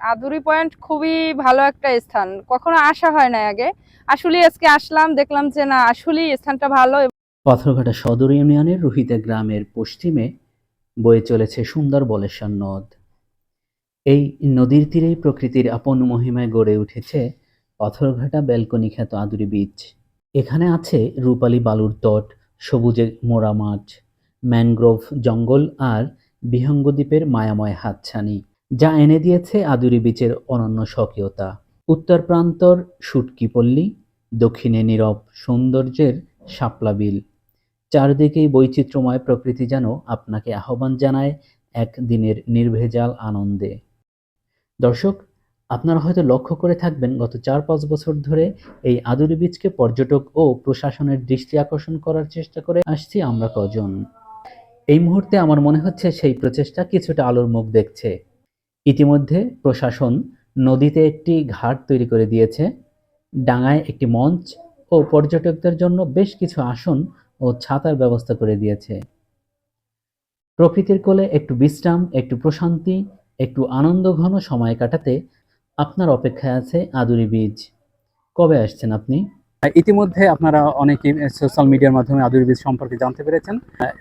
Aduri point খুবই ভালো একটা স্থান। কখনো আসা হয় না আগে। আসলে আজকে আসলাম, দেখলাম যে না, আসলেই স্থানটা ভালো পাথরঘাটা সদর ইউনিয়নের রুহিতা গ্রামের পশ্চিমে বয়ে চলেছে সুন্দর বলেশ্বর নদ। এই নদীর তীরেই প্রকৃতির আপন মহিমায় গড়ে উঠেছে পাথরঘাটা ব্যালকনি খ্যাত আদুরি বীচ। এখানে আছে রূপালী বালুর তট, সবুজে মোড়া মাঠ, ম্যানগ্রোভ জঙ্গল আর বিহঙ্গ দ্বীপের মায়াময় হাতছানি। যা এনে দিয়েছে আদুরি বীচের অনন্য স্বকীয়তা। উত্তর প্রান্তর সুটকি পল্লী দক্ষিণে নীরব সৌন্দর্যের শাপলা বিল। চারদিকেই বৈচিত্র্যময় প্রকৃতি যেন আপনাকে আহ্বান জানায় একদিনের নির্ভেজাল আনন্দে। দর্শক, আপনারা হয়তো লক্ষ্য করে থাকবেন গত চার পাঁচ বছর ধরে এই আদুরি বীচকে পর্যটক ও প্রশাসনের দৃষ্টি আকর্ষণ করার চেষ্টা করে আসছি আমরা কজন। এই মুহূর্তে আমার মনে হচ্ছে সেই প্রচেষ্টা কিছুটা আলোর মুখ দেখছে। ইতিমধ্যে প্রশাসন নদীতে একটি ঘাট তৈরি করে দিয়েছে। ডাঙায় একটি মঞ্চ ও পর্যটকদের জন্য বেশ কিছু আসন ও ছাতার ব্যবস্থা করে দিয়েছে। প্রকৃতির কোলে একটু বিশ্রাম, একটু প্রশান্তি, একটু আনন্দ ঘন সময় কাটাতে আপনার অপেক্ষায় আছে আদুরি বীজ। কবে আসছেন আপনি? ইতিমধ্যে আপনারা অনেকেই সোশ্যাল মিডিয়ার মাধ্যমে আদুরি বীচ সম্পর্কে জানতে পেরেছেন।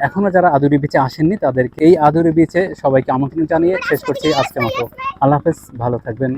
এখনও যারা আদুরি বীচে আসেননি, তাদেরকে এই আদুরি বীচে সবাইকে আমন্ত্রণ জানিয়ে শেষ করছি আজকের মতো। আল্লাহ হাফেজ, ভালো থাকবেন।